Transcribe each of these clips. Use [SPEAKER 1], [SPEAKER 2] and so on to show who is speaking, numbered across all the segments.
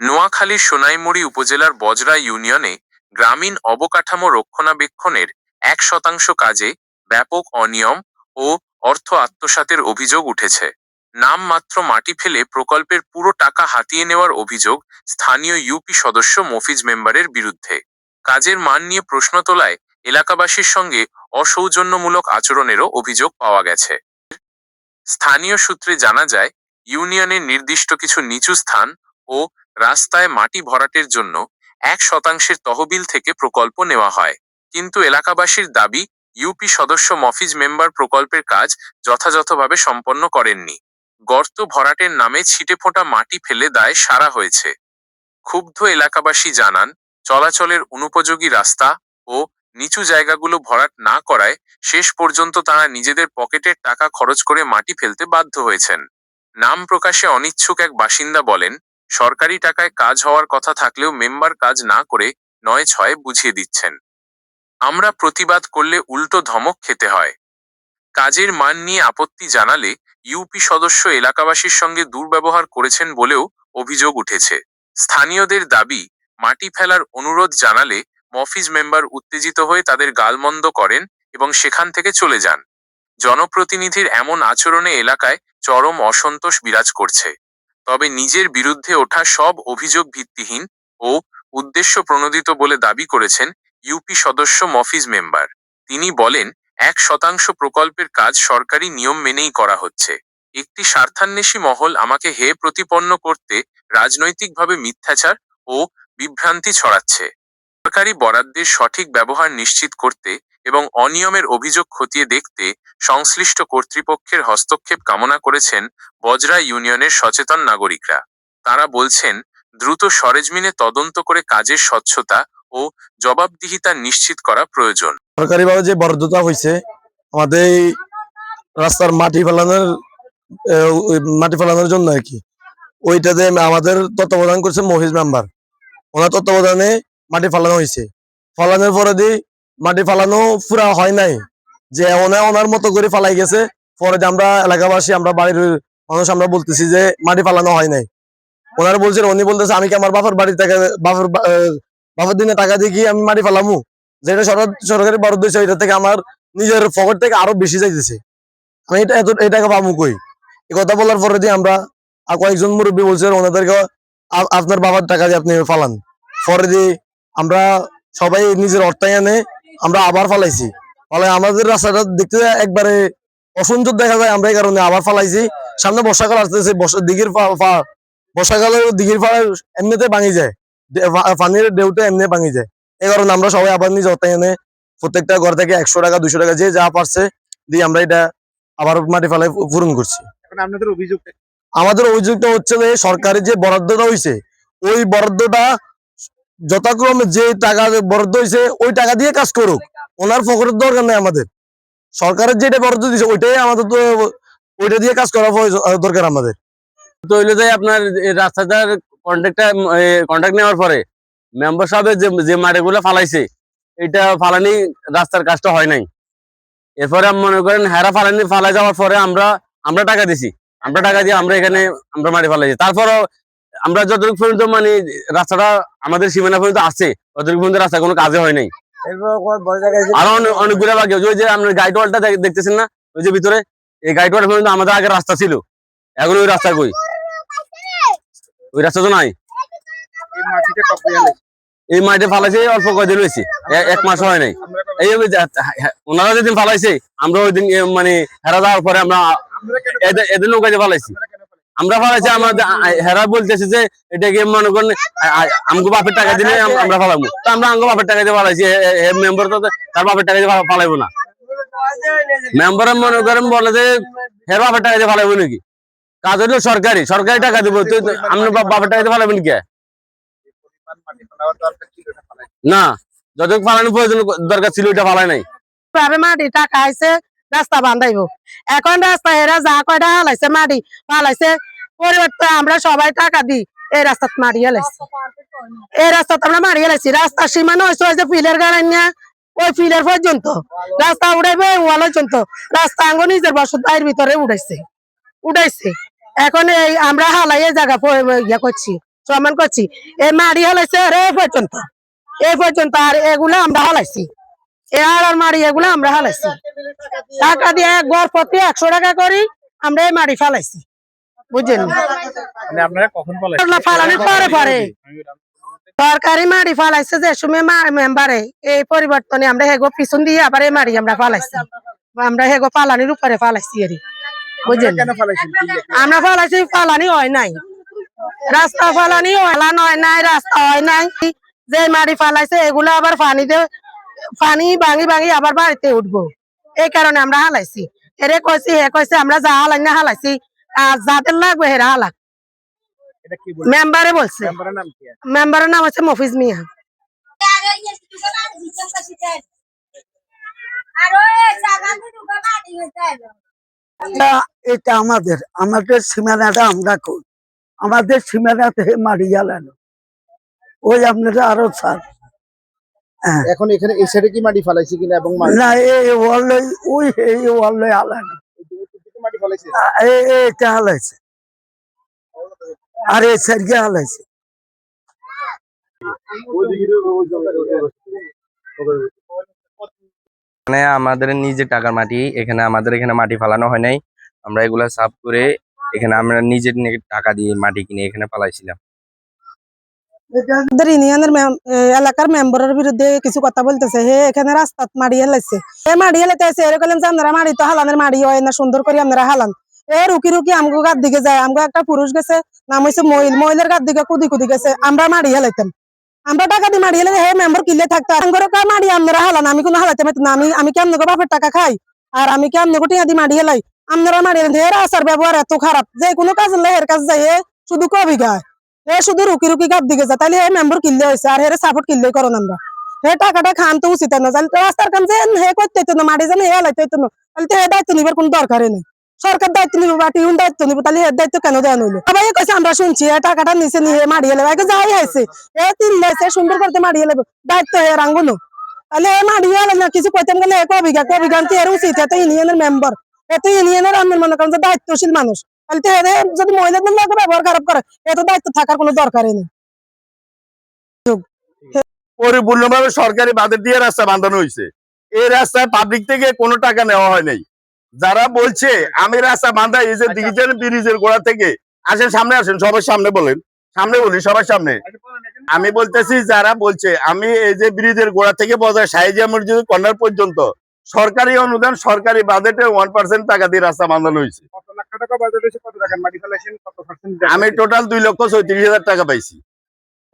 [SPEAKER 1] নোয়াখালীর সোনাইমুড়ি উপজেলার বজরা ইউনিয়নে গ্রামীণ অবকাঠামো রক্ষণাবেক্ষণের এক শতাংশ কাজে ব্যাপক অনিয়ম ও অর্থ আত্মসাতের অভিযোগ উঠেছে। নামমাত্র মাটি ফেলে প্রকল্পের পুরো টাকা হাতিয়ে নেওয়ার অভিযোগ স্থানীয় ইউপি সদস্য মফিজ মেম্বারের বিরুদ্ধে। কাজের মান নিয়ে প্রশ্ন তোলায় এলাকাবাসীর সঙ্গে অসৌজন্যমূলক আচরণেরও অভিযোগ পাওয়া গেছে। স্থানীয় সূত্রে জানা যায়, ইউনিয়নের নির্দিষ্ট কিছু নিচু স্থান ও রাস্তায় মাটি ভরাটের জন্য এক শতাংশের তহবিল থেকে প্রকল্প নেওয়া হয়। কিন্তু এলাকাবাসীর দাবি, ইউপি সদস্য মফিজ মেম্বার প্রকল্পের কাজ যথাযথভাবে সম্পন্ন করেননি। গর্ত ভরাটের নামে ছিটেফোঁটা মাটি ফেলে দায় সারা হয়েছে। ক্ষুব্ধ এলাকাবাসী জানান, চলাচলের অনুপযোগী রাস্তা ও নিচু জায়গাগুলো ভরাট না করায় শেষ পর্যন্ত তারা নিজেদের পকেটের টাকা খরচ করে মাটি ফেলতে বাধ্য হয়েছেন। নাম প্রকাশে অনিচ্ছুক এক বাসিন্দা বলেন সরকারি টাকায় কাজ হওয়ার কথা থাকলেও মেম্বার কাজ না করে নয় ছয় বুঝিয়ে দিচ্ছেন। আমরা প্রতিবাদ করলে উল্টো ধমক খেতে হয়। কাজের মান নিয়ে আপত্তি জানালে ইউপি সদস্য এলাকাবাসীর সঙ্গে দুর্ব্যবহার করেছেন বলেও অভিযোগ উঠেছে। স্থানীয়দের দাবি, মাটি ফেলার অনুরোধ জানালে মফিজ মেম্বার উত্তেজিত হয়ে তাদের গালমন্দ করেন এবং সেখান থেকে চলে যান। জনপ্রতিনিধির এমন আচরণে এলাকায় চরম অসন্তোষ বিরাজ করছে। তবে নিজের বিরুদ্ধে ওঠা সব অভিযোগ ভিত্তিহীন ও উদ্দেশ্য প্রণোদিত বলে দাবি করেছেন ইউপি সদস্য মফিজ মেম্বার। তিনি বলেন, এক শতাংশ প্রকল্পের কাজ সরকারি নিয়ম মেনেই করা হচ্ছে। একটি স্বার্থান্বেষী মহল আমাকে হে প্রতিপন্ন করতে রাজনৈতিকভাবে মিথ্যাচার ও বিভ্রান্তি ছড়াচ্ছে। সরকারি বরাদ্দের সঠিক ব্যবহার নিশ্চিত করতে এবং অনিয়মের অভিযোগ খতিয়ে দেখতে সংশ্লিষ্ট কর্তৃপক্ষের হস্তক্ষেপ কামনা করেছেন বজরা ইউনিয়নের সচেতন নাগরিকরা। তারা বলছেন, দ্রুত সরেজমিনে তদন্ত করে কাজের স্বচ্ছতা ও জবাবদিহিতা নিশ্চিত করা প্রয়োজন।
[SPEAKER 2] সরকারিভাবে যে বরাদ্দটা হয়েছে আমাদের রাস্তার মাটি ফেলানোর মাটি ফেলানোর জন্য আর কি। ওইটাতে আমাদের তত্ত্বাবধান করছে মহিজ মেম্বার। ওনার তত্ত্বাবধানে মাটি ফালানো হয়েছে ফলানোর পরে দিয়ে মাটি ফালানো পুরা হয় নাই। যে ওনা ওনার মতো করে ফালাই গেছে। পরে আমরা এলাকাবাসী আমরা বাড়ির মানুষ আমরা বলতেছি যে মাটি ফালানো হয় নাই। ওনারা বলছেন উনি বলতেছে আমি কি আমার বাপের বাড়ি টাকা বাপের বা- আহ, বাপের দিনে টাকা দিয়ে কি আমি মাটি ফালামু? যেটা সরকার বরাদ্দ হয়েছে ওইটা থেকে আমার নিজের পকেট থেকে আরও বেশি যাইতেছে। আমি এটা এত এই টাকা পাবো কই? এই কথা বলার পরে দিয়ে আমরা আর কয়েকজন মুরব্বী বলছেন ওনাদেরকে আপনার বাবার টাকা দিয়ে আপনি ফালান। পরে দিয়ে আমরা সবাই নিজের অর্থায় এনে আমরা আবার ফালাইছি। ফলে আমাদের রাস্তাটা দেখতে একবারে অসুন্দর দেখা যায় আমরা এই কারণে আবার ফালাইছি। সামনে বর্ষাকাল আসতেছে দিঘির বর্ষাকালে দিঘির ফা এমনিতে ভাঙি যায়। পানির ঢেউটা এমনি ভাঙি যায়। এই কারণে আমরা সবাই আবার নিজে এনে প্রত্যেকটা ঘর থেকে একশো টাকা দুশো টাকা যে যা পারছে দিয়ে আমরা এটা আবার মাটি ফেলায় পূরণ করছি।
[SPEAKER 3] আপনাদের অভিযোগ
[SPEAKER 2] আমাদের অভিযোগটা হচ্ছে যে সরকারি যে বরাদ্দটা হয়েছে ওই বরাদ্দটা যথাক্রমে যে টাকা বরাদ্দ হয়েছে ওই টাকা দিয়ে কাজ করুক। ওনার ফকরের দরকার নেই আমাদের। সরকারের যেটা বরাদ্দ দিয়েছে ওইটাই আমাদের তো, ওইটা দিয়ে কাজ করা দরকার আমাদের।
[SPEAKER 4] তো হইল যে আপনার রাস্তাটার কন্ট্রাক্টটা কন্ট্রাক্ট নেওয়ার পরে মেম্বার সাহেবের যে যে মাটিগুলো ফালাইছে এটা ফালানি রাস্তার কাজটা হয় নাই। এরপরে মনে করেন হেরা ফালানি, ফালাই যাওয়ার পরে আমরা আমরা টাকা দিছি। আমরা টাকা দিয়ে আমরা এখানে, আমরা মাটি ফালাইছি। তারপরও আমরা যতটুকু পর্যন্ত মানে রাস্তাটা আমাদের সীমানা পর্যন্ত আছে, ততটুকু পর্যন্ত রাস্তা কোনো কাজে হয় নাই। আরও অনেকগুলো বাকি ওই যে আপনার গাইড ওয়ালটা দেখতেছেন না? ওই যে ভিতরে। এই গাইড ওয়াল পর্যন্ত আমাদের আগে রাস্তা ছিল। এখন ওই রাস্তা কই? ওই রাস্তা তো নাই।
[SPEAKER 3] এই
[SPEAKER 4] মাঠে ফালাইছে অল্প কয়দিন হয়েছে এক মাস হয় নাই। এই যে হ্যাঁ, ওনারা যেদিন ফালাইছে আমরা ওই দিন মানে হেরা যাওয়ার পরে আমরা এদের- নৌকাতে ফালাইছি? আমরা ফালাইছি আমাদের হেরা বলতেছে যে এটাকে মনে করেন আমগো বাপের টাকা দিলে আমরা ফালাবো তো আমরা আমগো বাপের টাকা দিয়ে ফালাইছি মেম্বার তো তার বাপের টাকা দিয়ে ফালাইবো না। মেম্বার মনে করেন বলে যে হের বাপের টাকা দিয়ে ফালাইবো নাকি? কাজ হলো সরকারি সরকারি টাকা দিব তো আপনি বা- বাপের টাকা দিয়ে ফালাবেন কে?
[SPEAKER 3] না
[SPEAKER 4] যতটুকু ফালানোর প্রয়োজন দরকার ছিল ওইটা ফালাই নাই।
[SPEAKER 5] মাটি টাকা আইছে রাস্তা বান্ধাইব। এখন রাস্তা এরা যা কয়টা হালাইছে মাটি হালাইছে পরিবর্তে আমরা সবাই টাকা দিই। এই রাস্তাত মারি হেলাইছি এই রাস্তাতে আমরা মারি হেলাইছি রাস্তার সীমানা হয়েছে ওই গাড়ি ওই ফিলের পর্যন্ত। রাস্তা উড়াইবে ওয়াল পর্যন্ত। রাস্তা আঙ্গ নিজের বসত বাড়ির ভিতরে উড়াইছে। উড়াইছে। এখন এই আমরা হালাই এই জায়গা ইয়ে করছি, সমান করছি। এই মাড়ি হালাইছে আর এই পর্যন্ত। এই পর্যন্ত আর এগুলো আমরা হালাইছি। এ আর মাড়ি এগুলো আমরা হালাইছি। টাকা দিয়ে গড় প্রতি একশো টাকা করি, আমরা এই মাড়ি ফালাইছি। বুঝছেন
[SPEAKER 3] মানে আপনারা কখন পালাইছেন?
[SPEAKER 5] না, পরে পরে। সরকারি মাড়ি ফালাইছে যে সময় মেম্বারে। এই পরিবর্তনে আমরা হেগো পিছন দিয়ে আবার এই মাড়ি আমরা ফালাইছি আমরা হেগো ফালানির উপরে ফালাইছি এরি। বুঝলেন? আমরা ফালাইছি ফালানি হয় নাই। রাস্তা ফালানি ফালান হয় নাই রাস্তা হয় নাই। যে মাড়ি ফালাইছে এগুলো আবার পানি দিয়ে পানি ভাঙি ভাঙি আবার বাড়িতে উঠবো। এই কারণে আমরা হালাইছি। এরে কইছি হে কইছে আমরা যা হালাই না হালাইছি। আর যাদের লাগবে হেরা হালাক
[SPEAKER 3] এটা কি
[SPEAKER 5] মেম্বারে বলছে।
[SPEAKER 3] মেম্বারের নাম কি?
[SPEAKER 5] মেম্বারের নাম হচ্ছে মফিজ মিয়া।
[SPEAKER 6] এটা এটা আমাদের আমাদের সীমানাটা আমরা করি আমাদের সীমানাতে মারি গেলানো ওই আপনারা আরও স্যার।
[SPEAKER 3] এখন এখানে এই সাইডে কি মাটি ফালাইছে কিনা এবং
[SPEAKER 6] না এই ওয়ার্লই ওই এই ওয়ার্লই আলানো এটা হালাইছে? আর এই সাইডকে হালাইছে।
[SPEAKER 7] এখানে আমাদের নিজের টাকার মাটি এখানে আমাদের এখানে মাটি ফালানো হয় নাই। আমরা এগুলা সাফ করে এখানে আমরা নিজের টাকা দিয়ে মাটি কিনে এখানে ফালাইছিলাম।
[SPEAKER 5] এলাকার মেম্বারের বিরুদ্ধে কিছু কথা বলতেছে। হে, এখানে রাস্তা মাড়ি হেলাইছে। এ হালানের মাড়ি হয় না, সুন্দর করে আপনারা হালান। এ রুকি রুকি আমগো গার দিকে যায়, আমগো একটা পুরুষ গেছে, নাম মহিলার গার দিকে কুদি কুদি গেছে, আমরা মাড়ি হেলাইতাম। আমরা টাকা দিয়ে মাড়ি হেলে হে মেম্বার কিলে থাকতো। মাড়ি আপনারা হালান? আমি কোনো হালাইতে পারতাম না। আমি আমি কি আপনাকে বাপের টাকা খাই? আর আমি কি আপনাকে টিয়া দিয়ে মাড়ি হেলাই? আপনারা মাড়ি হেলেন এর আসার ব্যবহার এত খারাপ। যে কোনো কাজ হলে এর যায়, এ শুধু কবি গায় এ শুধু রুকি রুকি গাপ দিকে যায় তাহলে এই মেম্বার কিনলে হয়েছে আর হেরে সাপোর্ট কিনলে করো আমরা হে টাকাটা খান তো উচিত না তাহলে রাস্তার কাম যে হে করতে না, মাটি জানে হে লাইতে না তাহলে তো হে দায়িত্ব নিবার কোনো দরকারই নেই। সরকার দায়িত্ব নিব বা টিউন দায়িত্ব নিব তাহলে এর দায়িত্ব কেন দেওয়া হইল সবাই কইছে, আমরা শুনছি এ টাকাটা নিচে নিয়ে মারি হেলে, আগে যাই হয়েছে এ তিন লাইছে সুন্দর করতে মারি হেলে, দায়িত্ব হে রাঙ্গুনো তাহলে এ মারি হেলে না, কিছু কইতাম গেলে এ কবি গা কবি গান এর উচিত এত ইউনিয়নের মেম্বার এত ইউনিয়নের আমি মনে করেন যে দায়িত্বশীল মানুষ। তাহলে তো এদের যদি মহিলাদের লোক ব্যবহার খারাপ করে এত দায়িত্ব থাকার কোনো দরকারই নেই।
[SPEAKER 8] পরিপূর্ণভাবে সরকারি দিয়ে রাস্তা বাঁধানো হয়েছে। এই রাস্তায় পাবলিক থেকে কোনো টাকা নেওয়া হয় নাই। যারা বলছে আমি রাস্তা বাঁধা এই যে ডিজিটাল ব্রিজের গোড়া থেকে আসেন সামনে আসেন সবার সামনে বলেন। সামনে বলি সবার সামনে। আমি বলতেছি যারা বলছে আমি এই যে ব্রিজের গোড়া থেকে বাজার সাইজিয়া মসজিদ কর্নার পর্যন্ত সরকারি অনুদান সরকারি বাজেটে ওয়ান পার্সেন্ট টাকা দিয়ে রাস্তা বাঁধানো হয়েছে। আমি টোটাল দুই লক্ষ চৌত্রিশ হাজার টাকা পাইছি।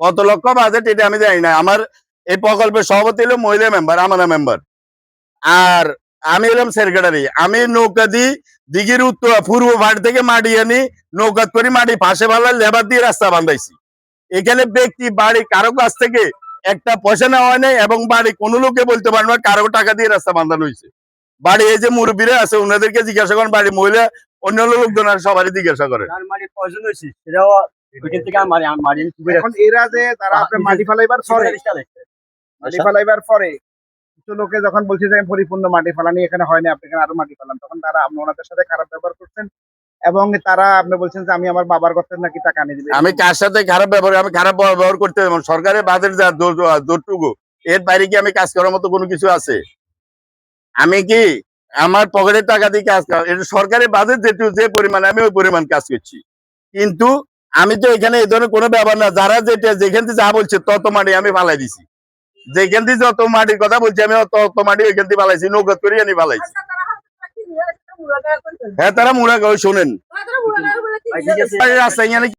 [SPEAKER 8] কত লক্ষ বাজেট এটা আমি জানি না। আমার এই প্রকল্পের সভাপতি হলো মহিলা মেম্বার আমানা মেম্বার আর আমি এলাম সেক্রেটারি আমি নৌকা দিই দিঘির উত্তর, পূর্ব ভাট থেকে মাটি আনি, নৌকা করে মাটি পাশে ভালো লেবার দিয়ে রাস্তা বান্ধাইছি এখানে ব্যক্তি, বাড়ি, কারও কাছ থেকে একটা পয়সা নেওয়া হয় এবং বাড়ি কোনো লোকে বলতে পারবে না কারও টাকা দিয়ে রাস্তা বাঁধানো হয়েছে। বাড়ি এই যে মুরব্বীরা আছে ওনাদেরকে জিজ্ঞাসা করেন বাড়ি মহিলা অন্য লোকজন আর সবারই জিজ্ঞাসা করে।
[SPEAKER 3] এরা যে তারা মাটি ফালাইবার পরে মাটি ফালাইবার পরে কিছু লোকে যখন বলছে যে আমি পরিপূর্ণ মাটি ফালানি এখানে হয় না আপনি এখানে আরও মাটি ফালান। তখন তারা আপনি ওনাদের সাথে খারাপ ব্যবহার করছেন এবং তারা আপনি বলছেন যে আমি আমার বাবার নাকি টাকা নিয়ে দিবে?
[SPEAKER 8] আমি কার সাথে খারাপ ব্যবহার আমি খারাপ ব্যবহার করতে সরকারের বাজেট যা দূর- দূরটুকু এর বাইরে কি আমি কাজ করার মতো কোনো কিছু আছে? আমি কি আমার পকেটের টাকা দিয়ে কাজ করা এটা সরকারের বাজেট যেটু যে পরিমাণে আমি ওই পরিমাণ কাজ করছি। কিন্তু আমি তো এখানে এই ধরনের কোনো ব্যাপার না যারা যেটা যেখান থেকে যা বলছে তত মাটি আমি ফালাই দিছি। যেখান থেকে যত মাটির কথা বলছি আমি তত মাটি ওইখান থেকে ফালাইছি নৌকা করে আমি ফালাইছি। হ্যাঁ তারা মুড়া গাও শোনেন। রাস্তায় এখানে